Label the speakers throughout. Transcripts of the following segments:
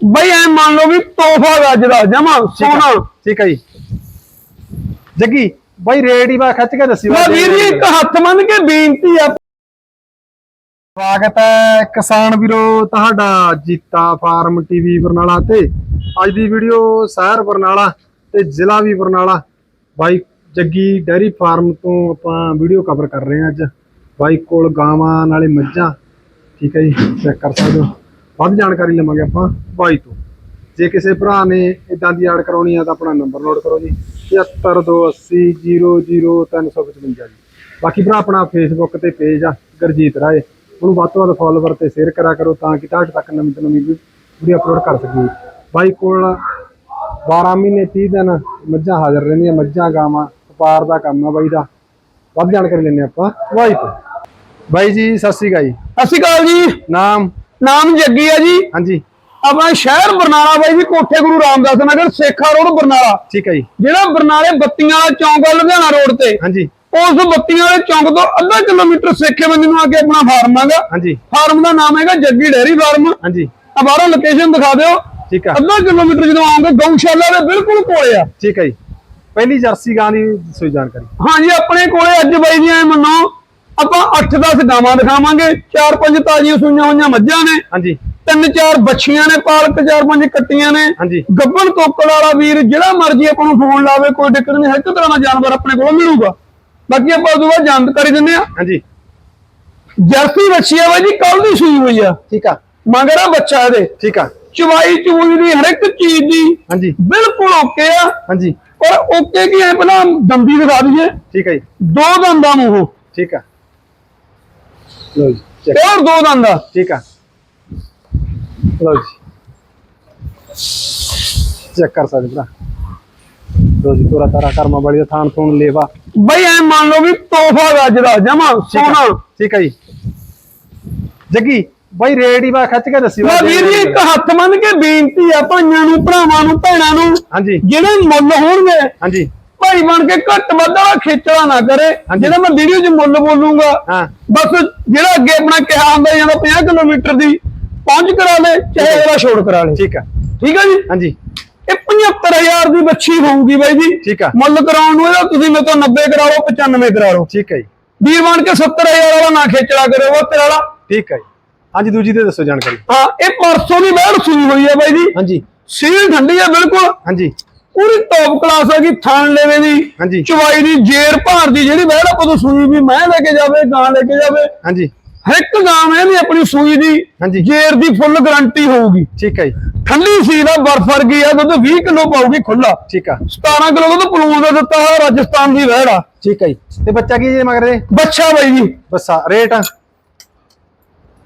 Speaker 1: ਬਈ ਐ ਮੰਨ ਲਓ ਵੀ ਤੋਹਫਾ ਗੱਜ ਦਾ ਜਮਾ ਸੋਨਾ।
Speaker 2: ਠੀਕ ਹੈ ਜੀ। ਜੱਗੀ ਬਾਈ ਰੇਟ ਹੀ ਬਾ ਖੱਚ ਕੇ ਦੱਸੀ
Speaker 1: ਮੈਂ ਵੀਰ ਜੀ ਇੱਕ ਹੱਥ ਮੰਨ ਕੇ ਬੇਨਤੀ ਆ।
Speaker 2: ਸਵਾਗਤ ਹੈ ਕਿਸਾਨ ਵੀਰੋ ਤੁਹਾਡਾ ਜੀਤਾ ਫਾਰਮ ਟੀਵੀ ਬਰਨਾਲਾ ਤੇ। ਅੱਜ ਦੀ ਵੀਡੀਓ ਸ਼ਹਿਰ ਬਰਨਾਲਾ ਤੇ ਜ਼ਿਲ੍ਹਾ ਵੀ ਬਰਨਾਲਾ। ਬਾਈ ਜੱਗੀ ਡੈਰੀ ਫਾਰਮ ਤੋਂ ਆਪਾਂ ਵੀਡੀਓ ਕਵਰ ਕਰ ਰਹੇ ਹਾਂ ਅੱਜ। ਬਾਈ ਕੋਲ ਗਾਵਾਂ ਨਾਲੇ ਮੱਝਾਂ। ਠੀਕ ਹੈ ਜੀ ਚੈੱਕ ਕਰ ਸਕਦੇ ਹੋ। ਵੱਧ ਜਾਣਕਾਰੀ ਲਵਾਂਗੇ ਆਪਾਂ ਬਾਈ ਤੋਂ। ਜੇ ਕਿਸੇ ਭਰਾ ਨੇ ਇਦਾਂ ਦੀ ਆੜ ਕਰਾਉਣੀ ਆ ਤਾਂ ਆਪਣਾ ਨੰਬਰ ਨੋਟ ਕਰੋ ਜੀ। 7228000355 ਜੀ। ਬਾਕੀ ਭਰਾ ਆਪਣਾ ਫੇਸਬੁੱਕ ਤੇ ਪੇਜ ਆ ਗੁਰਜੀਤ ਰਾਏ। ਉਹਨੂੰ ਵੱਧ ਤੋਂ ਵੱਧ ਫਾਲੋਵਰ ਤੇ ਸ਼ੇਅਰ ਕਰਿਆ ਕਰੋ ਤਾਂ ਕਿ ਤੁਹਾਡੇ ਤੱਕ ਨਵੀਂ ਤੋਂ ਨਵੀਂ ਵੀਡੀਓ ਅਪਲੋਡ ਕਰ ਸਕੀਏ। ਬਾਈ ਕੋਲ 12 ਮਹੀਨੇ 30 ਦਿਨ ਮੱਝਾਂ ਹਾਜ਼ਰ ਰਹਿੰਦੀਆਂ ਮੱਝਾਂ ਗਾਵਾਂ ਵਪਾਰ ਦਾ ਕੰਮ ਆ ਬਾਈ ਦਾ। ਵੱਧ ਜਾਣਕਾਰੀ ਲੈਣੇ ਆਪਾਂ ਬਾਈ ਤੋਂ। ਬਾਈ ਜੀ ਸਤਿ ਸ਼੍ਰੀ ਅਕਾਲ ਜੀ।
Speaker 1: ਸਤਿ ਸ਼੍ਰੀ ਅਕਾਲ ਜੀ।
Speaker 2: ਨਾਮ?
Speaker 1: ਨਾਮ ਜੱਗੀ ਆ ਜੀ।
Speaker 2: ਹਾਂਜੀ।
Speaker 1: ਆਪਣਾ ਸ਼ਹਿਰ ਬਰਨਾਲਾ ਬਾਈ ਜੀ ਕੋਠੇ ਗੁਰੂ ਰਾਮਦਾਸ ਨਗਰ ਸੇਖਾ ਰੋਡ ਬਰਨਾਲਾ।
Speaker 2: ਠੀਕ ਹੈ ਜੀ।
Speaker 1: ਜਿਹੜਾ ਬਰਨਾਲੇ ਬੱਤੀਆਂ ਵਾਲਾ ਚੌਂਕ ਆ ਲੁਧਿਆਣਾ ਰੋਡ ਤੇ।
Speaker 2: ਹਾਂਜੀ।
Speaker 1: ਉਸ ਬੱਤੀਆਂ ਵਾਲੇ ਚੌਂਕ ਤੋਂ ਅੱਧਾ ਕਿਲੋਮੀਟਰ ਸੇਖੇ ਬੰਦੇ ਨੂੰ ਅੱਗੇ ਆਪਣਾ ਫਾਰਮ ਆਗਾ
Speaker 2: ਹਾਂਜੀ।
Speaker 1: ਫਾਰਮ ਦਾ ਨਾਮ ਹੈਗਾ ਜੱਗੀ ਡੈਰੀ ਫਾਰਮ।
Speaker 2: ਹਾਂਜੀ।
Speaker 1: ਆ ਬਾਹਰੋਂ ਲੋਕੇਸ਼ਨ ਦਿਖਾ ਦਿਓ।
Speaker 2: ਠੀਕ ਆ।
Speaker 1: ਅੱਧਾ ਕਿਲੋਮੀਟਰ ਜਦੋਂ ਆਉਂਗੇ ਗਊਸ਼ਾਲਾ ਦੇ ਬਿਲਕੁਲ ਕੋਲੇ ਆ।
Speaker 2: ਠੀਕ ਹੈ ਜੀ। ਪਹਿਲੀ ਜਰਸੀ ਗਾਂ ਦੀ ਸੋਈ ਜਾਣਕਾਰੀ।
Speaker 1: ਹਾਂਜੀ ਆਪਣੇ ਕੋਲੇ ਅੱਜ ਬਾਈ ਜੀ ਐ ਮੰਨੋ। ਆਪਾਂ 8-10 ਗਾਵਾਂ ਦਿਖਾਵਾਂਗੇ 4-5 ਤਾਜ਼ੀਆਂ ਸੂਈਆਂ ਹੋਈਆਂ ਮੱਝਾਂ ਨੇ।
Speaker 2: ਹਾਂਜੀ।
Speaker 1: ਤਿੰਨ ਚਾਰ ਬੱਛੀਆਂ ਨੇ ਪਾਲਕ ਚਾਰ ਪੰਜ ਕੱਟੀਆਂ ਨੇ।
Speaker 2: ਹਾਂਜੀ।
Speaker 1: ਗੱਬਣ ਤੋਕੜ ਵਾਲਾ ਵੀਰ ਜਿਹੜਾ ਮਰਜ਼ੀ ਆਪਾਂ ਨੂੰ ਫੋਨ ਲਾਵੇ ਕੋਈ ਦਿੱਕਤ ਨਹੀਂ ਹਰ ਇੱਕ ਤਰ੍ਹਾਂ ਦਾ ਜਾਨਵਰ ਆਪਣੇ ਕੋਲ ਮਿਲੂਗਾ। ਬਾਕੀ ਆਪਾਂ ਉਦੋਂ ਬਾਅਦ ਜਾਣਕਾਰੀ ਦਿੰਦੇ ਆ
Speaker 2: ਹਾਂਜੀ।
Speaker 1: ਜਰਸੀ ਬੱਚੀ ਆ ਬਾਈ ਜੀ ਕੱਲ ਦੀ ਸੂਈ ਹੋਈ ਆ।
Speaker 2: ਠੀਕ ਆ।
Speaker 1: ਮਗਰ ਆ ਬੱਚਾ ਇਹਦੇ।
Speaker 2: ਠੀਕ ਆ।
Speaker 1: ਚਵਾਈ ਚੂਈ ਦੀ ਹਰ ਇੱਕ ਚੀਜ਼ ਦੀ
Speaker 2: ਹਾਂਜੀ।
Speaker 1: ਬਿਲਕੁਲ ਓਕੇ ਆ।
Speaker 2: ਹਾਂਜੀ।
Speaker 1: ਪਰ ਓਕੇ ਕੀ ਹੈ ਪਹਿਲਾਂ ਦੰਦੀ ਦਿਖਾ ਦਈਏ।
Speaker 2: ਠੀਕ ਹੈ ਜੀ।
Speaker 1: ਦੋ ਦੰਦਾਂ ਮੂੰਹ।
Speaker 2: ਠੀਕ ਆ। ਲਓ ਜੀ check,
Speaker 1: ਪਿਓਰ ਦੋ ਦੰਦ
Speaker 2: ਠੀਕ ਆ। ਲਓ ਜੀ। ਚੈੱਕ ਕਰ ਸਕਦੇ ਭਰਾ। ਲਓ ਜੀ ਤੋਰਾ ਤਾਰਾ ਕਰਮਾ ਵਾਲੀ ਦਾ ਥਾਨ ਥੂਣ ਲੇਵਾ।
Speaker 1: ਬਈ ਐ ਮੰਨ ਲਓ ਵੀ ਤੋਹਫਾ ਗੱਜ ਦਾ ਜਮਾ ਸੋਨਾ
Speaker 2: ਠੀਕ ਆ ਜੀ। ਜੱਗੀ ਬਾਈ ਰੇਟ ਹੀ ਬਾ ਖੱਚ ਕੇ ਦੱਸੀ
Speaker 1: ਮੈਂ ਵੀਰ ਜੀ ਇੱਕ ਹੱਥ ਮੰਨ ਕੇ ਬੇਨਤੀ ਆ ਭਾਈਆਂ ਨੂੰ ਭਰਾਵਾਂ ਨੂੰ ਭੈਣਾਂ ਨੂੰ।
Speaker 2: ਹਾਂਜੀ।
Speaker 1: ਜਿਹੜੇ ਮੁੱਲ ਹੋਣਗੇ
Speaker 2: ਹਾਂਜੀ।
Speaker 1: ਭਾਈ ਬਣ ਕੇ ਘੱਟ ਵੱਧ ਵਾਲਾ ਖੇਚਲਾ ਨਾ ਕਰੇ। ਜਿਹੜਾ ਮੈਂ ਵੀਡੀਓ 'ਚ ਮੁੱਲ ਬੋਲੂੰਗਾ। ਬਸ ਜਿਹੜਾ ਅੱਗੇ ਆਪਣਾ ਕਿਹਾ ਹੁੰਦਾ ਜਾਂਦਾ 50 ਕਿਲੋਮੀਟਰ ਦੀ ਪਹੁੰਚ ਕਰਾ ਲੈ ਚਾਹੇ ਅਗਲਾ ਛੋੜ ਕਰਾ ਲੈ।
Speaker 2: ਠੀਕ ਆ
Speaker 1: ਠੀਕ ਹੈ ਜੀ?
Speaker 2: ਹਾਂਜੀ।
Speaker 1: ਇਹ 75000 ਦੀ ਬੱਚੀ ਹੋਊਗੀ ਬਾਈ ਜੀ।
Speaker 2: ਠੀਕ ਆ
Speaker 1: ਮੁੱਲ ਕਰਾਉਣ ਨੂੰ ਇਹਦਾ ਤੁਸੀਂ ਮੇਰੇ ਤੋਂ 90 ਕਰਾ ਲਓ 95 ਕਰਾ ਲਓ।
Speaker 2: ਠੀਕ ਹੈ ਜੀ।
Speaker 1: ਵੀਰ ਬਣ ਕੇ 70000 ਵਾਲਾ ਨਾ ਖੇਚਲਾ ਕਰਿਓ ਉਹ ਤੇਰਾ ਵਾਲਾ।
Speaker 2: ਠੀਕ ਹੈ ਜੀ। ਹਾਂਜੀ ਦੂਜੀ ਤੇ ਦੱਸੋ ਜਾਣਕਾਰੀ।
Speaker 1: ਹਾਂ ਇਹ ਪਰਸੋਂ ਦੀ ਬਹਿੜ ਸੂਈ ਹੋਈ ਹੈ ਬਾਈ ਜੀ।
Speaker 2: ਹਾਂਜੀ।
Speaker 1: ਸੀਲ ਠੰਡੀ ਹੈ ਬਿਲਕੁਲ।
Speaker 2: ਹਾਂਜੀ।
Speaker 1: ਪੂਰੀ ਟੌਪ ਕਲਾਸ ਹੈਗੀ ਥਾਣ ਲੈਵੇ ਦੀ ਚਵਾਈ ਦੀ ਜੇਰ ਭਾਰ ਦੀ ਜਿਹੜੀ ਬਹਿੜ ਆਪਾਂ ਤੋਂ ਸੂਈ ਵੀ ਮੈਂ ਲੈ ਕੇ ਜਾਵੇ ਗਾਂ ਲੈ ਕੇ ਜਾਵੇ
Speaker 2: ਹਾਂਜੀ।
Speaker 1: ਇੱਕ ਗਾਂ ਵੀ ਆਪਣੀ ਸੂਈ ਦੀ
Speaker 2: ਹਾਂਜੀ।
Speaker 1: ਜੇਰ ਦੀ ਫੁੱਲ ਗਾਰੰਟੀ ਹੋਊਗੀ।
Speaker 2: ਠੀਕ ਹੈ ਜੀ।
Speaker 1: ਠੰਡੀ ਸੀ ਦਾ ਬਰਫ ਵਰਗੀ ਆ ਦੁੱਧ 20 ਕਿਲੋ ਪਾਊਗੀ ਖੁੱਲਾ
Speaker 2: ਠੀਕ ਆ।
Speaker 1: 17 ਕਿਲੋ ਦੁੱਧ ਪਲੂਣ ਦਾ ਦਿੱਤਾ ਹੋਇਆ ਰਾਜਸਥਾਨ ਦੀ ਵਹਿੜ ਆ।
Speaker 2: ਠੀਕ ਹੈ ਜੀ। ਤੇ ਬੱਚਾ ਕੀ ਜੀ ਮਗਰ ਦੇ
Speaker 1: ਬੱਚਾ ਬਾਈ ਜੀ।
Speaker 2: ਬੱਸਾ ਰੇਟ?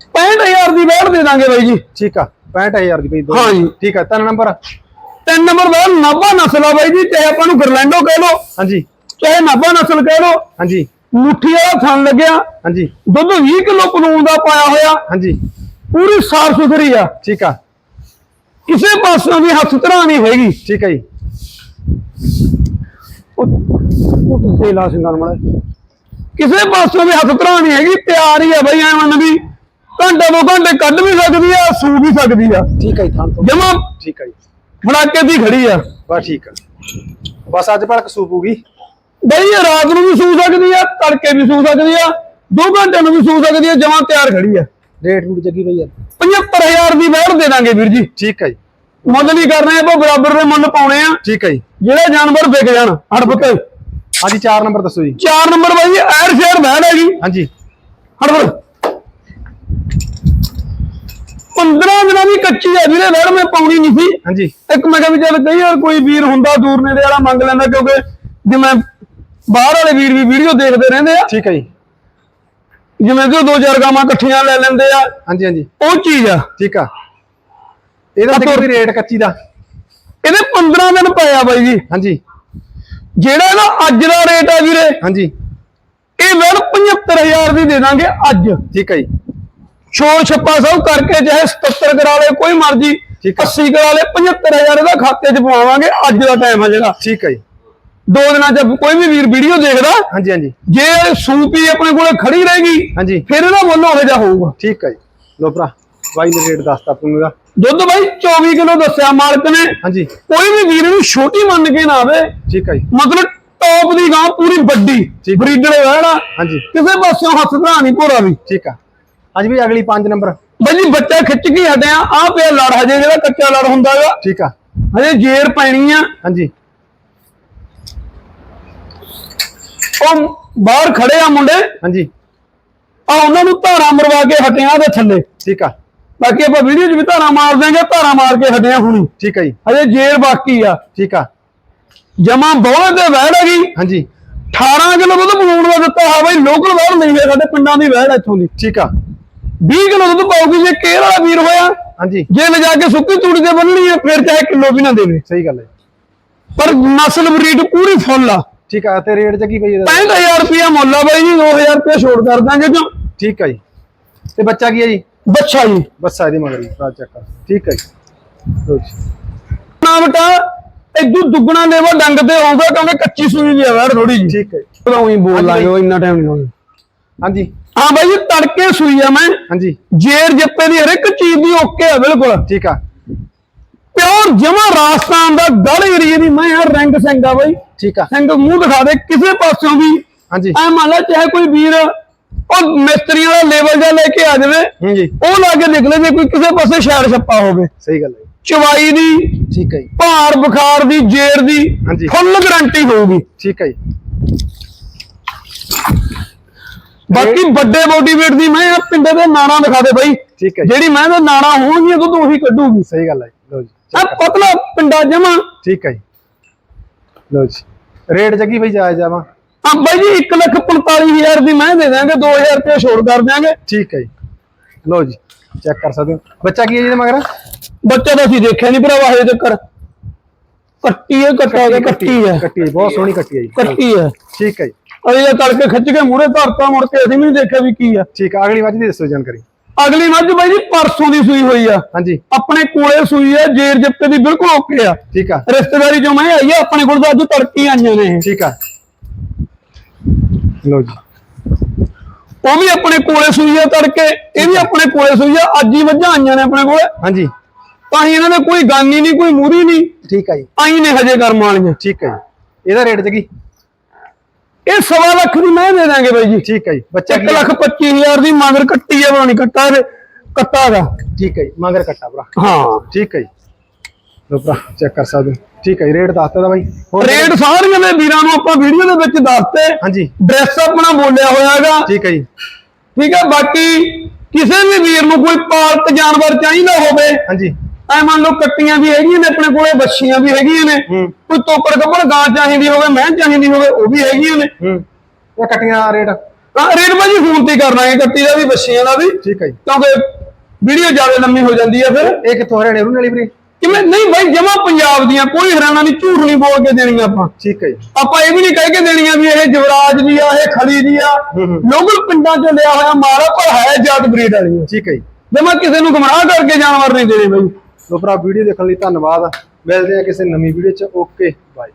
Speaker 1: 65000 ਦੀ ਵਹਿੜ ਦੇ ਦਾਂਗੇ ਬਾਈ ਜੀ।
Speaker 2: ਠੀਕ ਆ 65000 ਦੀ ਪਈ ਦੋ।
Speaker 1: ਹਾਂਜੀ।
Speaker 2: ਠੀਕ ਆ ਤਿੰਨ ਨੰਬਰ?
Speaker 1: ਤਿੰਨ ਨੰਬਰ ਵਹਿੜ ਨਾਭਾ ਨਸਲ ਆ ਬਾਈ ਜੀ ਚਾਹੇ ਆਪਾਂ ਨੂੰ ਗਰਲੈਂਡੋ ਕਹਿ ਲਓ
Speaker 2: ਹਾਂਜੀ।
Speaker 1: ਚਾਹੇ ਨਾਭਾ ਨਸਲ ਕਹਿ ਲਓ
Speaker 2: ਹਾਂਜੀ।
Speaker 1: ਮੁੱਠੀ ਵਾਲਾ ਥਣ ਲੱਗਿਆ
Speaker 2: ਹਾਂਜੀ।
Speaker 1: ਦੁੱਧ 20 ਕਿਲੋ ਪਲੂਣ ਦਾ ਪਾਇਆ ਹੋਇਆ
Speaker 2: ਹਾਂਜੀ।
Speaker 1: ਪੂਰੀ ਸਾਫ਼ ਸੁਥਰੀ ਆ।
Speaker 2: ਠੀਕ ਆ।
Speaker 1: ਕਿਸੇ ਪਾਸੋਂ ਦੀ ਹੱਥ ਧਰਾ ਨਹੀਂ ਹੈਗੀ।
Speaker 2: ਠੀਕ ਹੈ ਜੀ।
Speaker 1: ਉਹ ਤੇ ਲਾ ਸਿੰਗਾਰ ਮੜਾ ਕਿਸੇ ਪਾਸੋਂ ਵੀ ਹੱਥ ਧਰਾ ਨਹੀਂ ਹੈਗੀ ਤਿਆਰ ਹੀ ਆ ਬਈ ਐ ਮੰਨ ਵੀ ਘੰਟੇ ਦੋ ਘੰਟੇ ਕੱਢ ਵੀ ਸਕਦੀ ਆ ਸੂ ਵੀ ਸਕਦੀ ਆ।
Speaker 2: ਠੀਕ ਹੈ ਜੀ ਥਾਂ ਤੋਂ।
Speaker 1: ਜਮਾ
Speaker 2: ਠੀਕ ਹੈ ਜੀ।
Speaker 1: ਫੜਾਕੇ ਦੀ ਖੜੀ ਆ।
Speaker 2: ਬਸ ਠੀਕ ਆ। ਬਸ ਅੱਜ ਭਲਕ ਸੂਪੂਗੀ
Speaker 1: ਬਈ ਇਹ ਰਾਤ ਨੂੰ ਵੀ ਸੂ ਸਕਦੀ ਆ ਤੜਕੇ ਵੀ ਸੂ ਸਕਦੀ ਆ ਦੋ ਘੰਟੇ ਨੂੰ ਵੀ ਸੂ ਸਕਦੀ ਆ ਜਮਾ ਤਿਆਰ ਖੜੀ ਆ।
Speaker 2: ਰੇਟ ਰੂਟ ਜੱਗੀ ਬਈ ਯਾਰ
Speaker 1: 75000 ਦੀ ਵਹਿੜ ਦੇ ਦਾਂਗੇ ਵੀਰ ਜੀ।
Speaker 2: ਠੀਕ ਹੈ ਜੀ।
Speaker 1: ਮੁੱਲ ਨਹੀਂ ਕਰਨੇ ਆਪਾਂ ਬਰਾਬਰ ਦੇ ਮੁੱਲ ਪਾਉਣੇ ਆ।
Speaker 2: ਠੀਕ ਹੈ ਜੀ।
Speaker 1: ਜਿਹੜੇ ਜਾਨਵਰ ਵਿਕ ਜਾਣ ਹੜ ਪੁੱਤ।
Speaker 2: ਹਾਂਜੀ 4 ਨੰਬਰ ਦੱਸੋ ਜੀ।
Speaker 1: ਚਾਰ ਨੰਬਰ ਬਾਈ ਐਰ ਸ਼ੇਰ ਬਹਿਣ ਹੈਗੀ
Speaker 2: ਹਾਂਜੀ।
Speaker 1: ਹੜਵੜ 15 ਦਿਨਾਂ ਦੀ ਕੱਚੀ ਆ ਵੀਰੇ ਵੜ ਮੈਂ ਪਾਉਣੀ ਨਹੀਂ ਸੀ।
Speaker 2: ਹਾਂਜੀ।
Speaker 1: ਇੱਕ ਮੈਂ ਕਿਹਾ ਵੀ ਚੱਲ ਕਈ ਵਾਰ ਕੋਈ ਵੀਰ ਹੁੰਦਾ ਦੂਰ ਨੇੜੇ ਵਾਲਾ ਮੰਗ ਲੈਂਦਾ ਕਿਉਂਕਿ ਜਿਵੇਂ ਬਾਹਰ ਵਾਲੇ ਵੀਰ ਵੀ ਵੀਡੀਓ ਦੇਖਦੇ ਰਹਿੰਦੇ ਆ
Speaker 2: ਠੀਕ ਹੈ ਜੀ।
Speaker 1: ਜਿਵੇਂ ਕਿ ਉਹ ਦੋ ਚਾਰ ਗਾਵਾਂ ਇਕੱਠੀਆਂ ਲੈ ਲੈਂਦੇ ਆ
Speaker 2: ਹਾਂਜੀ ਹਾਂਜੀ।
Speaker 1: ਉਹ ਚੀਜ਼ ਆ।
Speaker 2: ਠੀਕ ਆ। ਇਹਦਾ ਤੇ ਕੋਈ ਰੇਟ ਕੱਚੀ ਦਾ?
Speaker 1: ਇਹਦੇ 15 ਦਿਨ ਪਏ ਆ ਬਾਈ ਜੀ।
Speaker 2: ਹਾਂਜੀ।
Speaker 1: ਜਿਹੜਾ ਨਾ ਅੱਜ ਦਾ ਰੇਟ ਆ ਵੀਰੇ
Speaker 2: ਹਾਂਜੀ।
Speaker 1: ਇਹ ਵੜ 75000 ਦੀ ਦੇ ਦਾਂਗੇ ਅੱਜ।
Speaker 2: ਠੀਕ ਹੈ ਜੀ।
Speaker 1: ਛੋੜ ਛੱਪਾ ਸਭ ਕਰਕੇ ਚਾਹੇ 77 ਕਰਾ ਲੇ ਕੋਈ ਮਰਜ਼ੀ
Speaker 2: ਠੀਕ ਆ।
Speaker 1: 80 ਕਰਾ ਲੇ 75000 ਇਹਦਾ ਖਾਤੇ 'ਚ ਪਵਾਵਾਂਗੇ ਅੱਜ ਦਾ ਟਾਈਮ ਆ ਜਿਹੜਾ।
Speaker 2: ਠੀਕ ਹੈ ਜੀ।
Speaker 1: ਦੋ ਦਿਨਾਂ 'ਚ ਕੋਈ ਵੀ ਵੀਰ ਵੀਡੀਓ ਦੇਖਦਾ
Speaker 2: ਹਾਂਜੀ ਹਾਂਜੀ।
Speaker 1: ਜੇ ਸੂਪੀ ਆਪਣੇ ਕੋਲੇ ਖੜੀ ਰਹੇਗੀ
Speaker 2: ਹਾਂਜੀ।
Speaker 1: ਫਿਰ ਇਹਦਾ ਮੁੱਲ ਉਹੋ ਜਿਹਾ ਹੋਊਗਾ।
Speaker 2: ਠੀਕ ਹੈ ਜੀ। ਲੋ ਭਰਾ ਬਾਈ ਨੇ ਰੇਟ ਦੱਸਤਾ ਇਹਦਾ।
Speaker 1: ਦੁੱਧ ਬਾਈ 24 ਕਿਲੋ ਦੱਸਿਆ ਮਾਲਕ ਨੇ।
Speaker 2: ਹਾਂਜੀ।
Speaker 1: ਕੋਈ ਵੀ ਵੀਰ ਨੂੰ ਛੋਟੀ ਮੰਨ ਕੇ ਨਾ ਆਵੇ।
Speaker 2: ਠੀਕ ਹੈ ਜੀ।
Speaker 1: ਮਤਲਬ ਟੌਪ ਦੀ ਗਾਂ ਪੂਰੀ ਵੱਡੀ। ਬਰੀਡਰ ਰਹਿਣਾ
Speaker 2: ਹਾਂਜੀ।
Speaker 1: ਕਿਸੇ ਪਾਸਿਓਂ ਹੱਥ ਧਰਾ ਨਹੀਂ ਭੋਰਾ ਵੀ।
Speaker 2: ਠੀਕ ਆ। ਹਾਂਜੀ ਵੀ ਅਗਲੀ 5 ਨੰਬਰ।
Speaker 1: ਬਾਈ ਜੀ ਬੱਚਾ ਖਿੱਚ ਕੇ ਹਟਿਆ। ਆ ਪਿਆ ਲੜ ਹਜੇ ਜਿਹੜਾ ਕੱਚਾ ਲੜ ਹੁੰਦਾ ਹੈਗਾ
Speaker 2: ਠੀਕ ਆ।
Speaker 1: ਹਜੇ ਜੇਰ ਪੈਣੀ ਆ।
Speaker 2: ਹਾਂਜੀ।
Speaker 1: ਉਹ ਬਾਹਰ ਖੜੇ ਆ ਮੁੰਡੇ।
Speaker 2: ਹਾਂਜੀ।
Speaker 1: ਆ ਉਹਨਾਂ ਨੂੰ ਧਾਰਾ ਮਰਵਾ ਕੇ ਹਟਿਆ ਦੇ ਥੱਲੇ।
Speaker 2: ਠੀਕ ਆ।
Speaker 1: ਬਾਕੀ ਆਪਾਂ ਵੀਡੀਓ 'ਚ ਵੀ ਧਾਰਾ ਮਾਰ ਦਾਂਗੇ ਧਾਰਾ ਮਾਰ ਕੇ ਹਟਿਆ ਹੁਣੀ।
Speaker 2: ਠੀਕ ਆ ਜੀ।
Speaker 1: ਹਜੇ ਜੇਰ ਬਾਕੀ ਆ।
Speaker 2: ਠੀਕ ਆ।
Speaker 1: ਜਮਾ ਬੋਲੇ ਤੇ ਵਹਿੜ ਹੈਗੀ।
Speaker 2: ਹਾਂਜੀ।
Speaker 1: 18 ਕਿਲੋ ਦੁੱਧ ਬਲੂਣ ਦਾ ਦਿੱਤਾ ਹੈ ਬਈ ਲੋਕਲ ਵਹਿੜ ਨਹੀਂ ਹੈ ਸਾਡੇ ਪਿੰਡਾਂ ਦੀ ਵਹਿੜ ਇੱਥੋਂ ਦੀ।
Speaker 2: ਠੀਕ ਆ।
Speaker 1: 20 ਕਿਲੋ ਦੁੱਧ ਪਾਉਗੀ ਜੇ ਕੇਰ ਵਾਲਾ ਵੀਰ ਹੋਇਆ
Speaker 2: ਹਾਂਜੀ।
Speaker 1: ਜੇ ਲਿਜਾ ਕੇ ਸੁੱਕੀ ਤੂੜੀ ਤੇ ਬੰਨਣੀ ਆ ਫਿਰ ਚਾਹੇ ਕਿਲੋ ਵੀ ਨਾ ਦੇਵੇ।
Speaker 2: ਸਹੀ ਗੱਲ ਹੈ।
Speaker 1: ਪਰ ਨਸਲ ਬਰੀਡ ਪੂਰੀ ਫੁੱਲ ਆ।
Speaker 2: ਠੀਕ ਆ ਤੇ ਰੇਟ ਚ ਕੀ ਪਈ ਇਹਦਾ
Speaker 1: 65000 ਰੁਪਇਆ ਮੁੱਲ ਆ ਬਾਈ ਜੀ 2000 ਰੁਪਇਆ ਛੋੜ ਕਰ ਦਾਂਗੇ ਜੋ
Speaker 2: ਠੀਕ ਆ ਜੀ। ਤੇ ਬੱਚਾ ਕੀ ਹੈ ਜੀ?
Speaker 1: ਬੱਚਾ ਜੀ।
Speaker 2: ਬੱਸਾ ਇਹਦੀ ਮਗਰ ਜੀ ਚੱਕਰ ਠੀਕ ਹੈ ਜੀ।
Speaker 1: ਨਾ ਬਟਾ ਇਦੋਂ ਦੁੱਗਣਾ ਲੈਵਲ ਡੰਗ ਤੇ ਆਉਂਦਾ ਕਿਉਂਕਿ ਕੱਚੀ ਸੂਈ ਦੀ ਆ ਵੈੜ ਥੋੜੀ ਜੀ
Speaker 2: ਠੀਕ ਹੈ
Speaker 1: ਉਹੀ ਬੋਲ ਉਹ ਇੰਨਾ ਟਾਈਮ ਨਹੀਂ ਲਾਉਂਦੇ
Speaker 2: ਹਾਂਜੀ।
Speaker 1: ਹਾਂ ਬਾਈ ਜੀ ਤੜਕੇ ਸੂਈ ਆ ਮੈਂ।
Speaker 2: ਹਾਂਜੀ।
Speaker 1: ਜੇਰ ਜੱਪੇ ਦੀ ਹਰ ਇੱਕ ਚੀਜ਼ ਦੀ ਓਕੇ ਆ ਬਿਲਕੁਲ।
Speaker 2: ਠੀਕ ਆ।
Speaker 1: ਪਿਓਰ ਜਮਾ ਰਾਜਸਥਾਨ ਦਾ ਗੜ ਏਰੀਏ ਦੀ ਮੈਂ ਯਾਰ ਰੰਗ ਸਿੰਘ ਆ ਬਾਈ।
Speaker 2: ਠੀਕ ਆ।
Speaker 1: ਸਿੰਘ ਮੂੰਹ ਦਿਖਾ ਦੇ ਕਿਸੇ ਪਾਸਿਓਂ ਵੀ।
Speaker 2: ਹਾਂਜੀ।
Speaker 1: ਐ ਮੰਨ ਲਾ ਚਾਹੇ ਕੋਈ ਵੀਰ ਉਹ ਮਿਸਤਰੀਆਂ ਵਾਲਾ ਲੈਵਲ ਜਾਂ ਲੈ ਕੇ ਆ ਜਾਵੇ।
Speaker 2: ਹੂੰ ਜੀ
Speaker 1: ਉਹ ਲਾ ਕੇ ਨਿਕਲੇ ਜੇ ਕੋਈ ਕਿਸੇ ਪਾਸੇ ਸ਼ੈਰ ਛੱਪਾ ਹੋਵੇ।
Speaker 2: ਸਹੀ ਗੱਲ ਹੈ।
Speaker 1: ਚਵਾਈ ਦੀ
Speaker 2: ਠੀਕ ਹੈ ਜੀ।
Speaker 1: ਭਾਰ ਬੁਖਾਰ ਦੀ ਜੇਰ ਦੀ
Speaker 2: ਹਾਂਜੀ।
Speaker 1: ਫੁੱਲ ਗਾਰੰਟੀ ਹੋਊਗੀ।
Speaker 2: ਠੀਕ ਹੈ ਜੀ।
Speaker 1: ਬਾਕੀ ਵੱਡੇ ਬੋਡੀ weight ਦੀ ਮੈਂ ਆ ਪਿੰਡੇ ਦੇ ਨਾਣਾ ਦਿਖਾ ਦੇ ਬਾਈ।
Speaker 2: ਠੀਕ ਹੈ
Speaker 1: ਜਿਹੜੀ ਮੈਂ ਦੇ ਨਾਣਾ ਹੋਣਗੀਆਂ ਦੁੱਧ ਉਹੀ ਕੱਢੂਗੀ।
Speaker 2: ਸਹੀ ਗੱਲ ਹੈ ਜੀ। ਲਓ ਜੀ।
Speaker 1: ਆ ਪਤਲਾ ਪਿੰਡਾ ਜਮਾ।
Speaker 2: ਠੀਕ ਹੈ ਜੀ। ਲਓ ਜੀ। ਰੇਟ ਕੀ ਬਈ ਜਾਇਜ਼ ਜਾਵਾ
Speaker 1: ਆ ਬਾਈ ਜੀ 1 ਲੱਖ 45000 ਦੀ ਮੈਂ ਦੇ ਦਾਂਗੇ 2000 ਰੁਪਏ ਛੋੜ ਕਰ ਦਿਆਂਗੇ।
Speaker 2: ਠੀਕ ਹੈ ਜੀ। ਲਓ ਜੀ ਚੈੱਕ ਕਰ ਸਕਦੇ ਹੋ। ਬੱਚਾ ਕੀ ਹੈ ਜੀ ਇਹਦੇ ਮਗਰ?
Speaker 1: ਬੱਚਾ ਤਾਂ ਅਸੀਂ ਦੇਖਿਆ ਨਹੀਂ ਭਰਾਵਾ ਹਜੇ ਤੱਕ ਕੱਟੀ ਹੈ ਕੱਟਾ ਹੈ ਕੱਟੀ ਹੈ।
Speaker 2: ਕੱਟੀ ਹੈ, ਬਹੁਤ ਸੋਹਣੀ ਕੱਟੀ ਹੈ ਜੀ।
Speaker 1: ਕੱਟੀ ਹੈ।
Speaker 2: ਠੀਕ ਹੈ ਜੀ।
Speaker 1: ਅਜੇ ਇਹ ਤੜਕੇ ਖਿੱਚ ਕੇ ਮੂਰੇ ਧਰਤਾ ਮੁੜ ਕੇ ਅਸੀਂ ਵੀ ਨਹੀਂ ਦੇਖਿਆ ਵੀ ਕੀ ਆ।
Speaker 2: ਠੀਕ ਆ ਅਗਲੀ ਵਾਰ ਦੀ ਦੱਸੋ ਜਾਣਕਾਰੀ।
Speaker 1: ਅਗਲੀ ਮੱਝ ਬਾਈ ਜੀ ਪਰਸੋਂ ਦੀ ਸੂਈ ਹੋਈ ਆ।
Speaker 2: ਹਾਂਜੀ।
Speaker 1: ਆਪਣੇ ਕੋਲੇ ਸੂਈ ਆ ਜੇਰ ਜੱਪੇ ਦੀ ਬਿਲਕੁਲ ਓਕੇ ਆ।
Speaker 2: ਠੀਕ ਆ।
Speaker 1: ਰਿਸ਼ਤੇਦਾਰੀ ਚੋਂ ਮੈਂ ਆਈ ਆ ਆਪਣੇ ਕੋਲ ਤਾਂ ਅੱਜ ਤੜਕੀ ਆਈਆਂ ਨੇ ਇਹ।
Speaker 2: ਠੀਕ ਆ। ਲਓ ਜੀ।
Speaker 1: ਉਹ ਵੀ ਆਪਣੇ ਕੋਲੇ ਸੂਈ ਆ ਤੜਕੇ ਇਹ ਵੀ ਆਪਣੇ ਕੋਲੇ ਸੂਈ ਆ ਅੱਜ ਹੀ ਮੱਝਾਂ ਆਈਆਂ ਨੇ ਆਪਣੇ ਕੋਲੇ।
Speaker 2: ਹਾਂਜੀ।
Speaker 1: ਤਾਂ ਹੀ ਇਹਨਾਂ ਦੇ ਕੋਈ ਗਾਨੀ ਨਹੀਂ ਕੋਈ ਮੂਰੀ ਨਹੀਂ।
Speaker 2: ਠੀਕ ਆ ਜੀ।
Speaker 1: ਆਈ ਨੇ ਹਜੇ ਕਰਮ ਵਾਲੀਆਂ।
Speaker 2: ਠੀਕ ਹੈ ਜੀ। ਇਹਦਾ ਰੇਟ ਚ ਕੀ?
Speaker 1: ਇਹ ਸਵਾ ਲੱਖ ਦੀ ਮੈਂ ਦੇ ਦਾਂਗੇ ਬਾਈ ਜੀ।
Speaker 2: ਠੀਕ ਹੈ ਜੀ ਬੱਚਾ
Speaker 1: 1
Speaker 2: ਕੀ
Speaker 1: ਲੱਖ 25000 ਦੀ ਮਗਰ ਕੱਟੀ ਆ ਬਣਾਣੀ ਕੱਟਾ ਦੇ ਕੱਟਾ ਦਾ।
Speaker 2: ਠੀਕ ਹੈ ਜੀ ਮਗਰ ਕੱਟਾ ਭਰਾ।
Speaker 1: ਹਾਂ।
Speaker 2: ਠੀਕ ਹੈ ਜੀ। ਭਰਾ ਚੈੱਕ ਕਰ ਸਕਦੇ ਹੋ। ਠੀਕ ਹੈ ਜੀ ਰੇਟ ਦੱਸਤਾ ਦਾ ਬਾਈ।
Speaker 1: ਰੇਟ ਸਾਰੀਆਂ ਦੇ ਵੀਰਾਂ ਨੂੰ ਆਪਾਂ ਵੀਡੀਓ ਦੇ ਵਿੱਚ ਦੱਸਤੇ।
Speaker 2: ਹਾਂਜੀ।
Speaker 1: ਡਰੈਸ ਆਪਣਾ ਬੋਲਿਆ ਹੋਇਆ ਹੈਗਾ
Speaker 2: ਠੀਕ ਹੈ ਜੀ।
Speaker 1: ਠੀਕ ਹੈ ਬਾਕੀ ਕਿਸੇ ਵੀ ਵੀਰ ਨੂੰ ਕੋਈ ਪਾਲਤ ਜਾਨਵਰ ਚਾਹੀਦਾ ਹੋਵੇ
Speaker 2: ਹਾਂਜੀ।
Speaker 1: ਐ ਮੰਨ ਲਓ ਕੱਟੀਆਂ ਵੀ ਹੈਗੀਆਂ ਨੇ ਆਪਣੇ ਕੋਲੇ ਬੱਛੀਆਂ ਵੀ ਹੈਗੀਆਂ ਨੇ।
Speaker 2: ਹੂੰ।
Speaker 1: ਕੋਈ ਤੋਕੜ ਕੱਪੜ ਗਾਂ ਚਾਹੀਦੀ ਹੋਵੇ ਮੈਂ ਚਾਹੀਦੀ ਹੋਵੇ ਉਹ ਵੀ ਹੈਗੀਆਂ ਨੇ।
Speaker 2: ਹੂੰ। ਇਹ ਕੱਟੀਆਂ ਰੇਟ?
Speaker 1: ਤਾਂ ਰੇਟ ਭਾਜੀ ਫੋਨ ਤੇ ਕਰਨਾ ਹੈ ਕੱਟੀ ਦਾ ਵੀ ਬੱਛੀਆਂ ਦਾ ਵੀ।
Speaker 2: ਠੀਕ ਹੈ ਜੀ।
Speaker 1: ਕਿਉਂਕਿ ਵੀਡੀਓ ਜ਼ਿਆਦਾ ਲੰਮੀ ਹੋ ਜਾਂਦੀ ਹੈ ਫਿਰ।
Speaker 2: ਇਹ ਕਿੱਥੋਂ ਹਰਿਆਣੇ ਰੂਨ ਵਾਲੀ ਵੀਰੇ?
Speaker 1: ਕਿਵੇਂ? ਨਹੀਂ ਭਾਈ ਜਮਾ ਪੰਜਾਬ ਦੀਆਂ ਕੋਈ ਹਰਿਆਣਾ ਦੀ ਝੂਠ ਨਹੀਂ ਬੋਲ ਕੇ ਦੇਣੀਆਂ ਆਪਾਂ।
Speaker 2: ਠੀਕ ਹੈ ਜੀ।
Speaker 1: ਆਪਾਂ ਇਹ ਵੀ ਨਹੀਂ ਕਹਿ ਕੇ ਦੇਣੀਆਂ ਵੀ ਇਹ ਜਵਰਾਜ ਦੀ ਆ ਇਹ ਖਲੀ ਦੀ ਆ।
Speaker 2: ਹੂੰ ਹੂੰ।
Speaker 1: ਲੋਕਲ ਪਿੰਡਾਂ ਚ ਲਿਆ ਹੋਇਆ ਮਾਰਾ ਪਰ ਹੈ ਜਾਤ ਬਰੀਡ ਵਾਲੀਆਂ
Speaker 2: ਠੀਕ ਹੈ ਜੀ।
Speaker 1: ਜੇ ਮੈਂ ਕਿਸੇ ਨੂੰ ਗੁੰਮਰਾਹ ਕਰਕੇ ਜਾਨਵਰ ਨਹੀਂ ਦੇਣੇ ਬਈ
Speaker 2: ਲੋ ਭਰਾ ਵੀਡੀਓ ਦੇਖਣ ਲਈ ਧੰਨਵਾਦ। ਮਿਲਦੇ ਆ ਕਿਸੇ ਨਵੀਂ ਵੀਡੀਓ ਚ। Okay bye.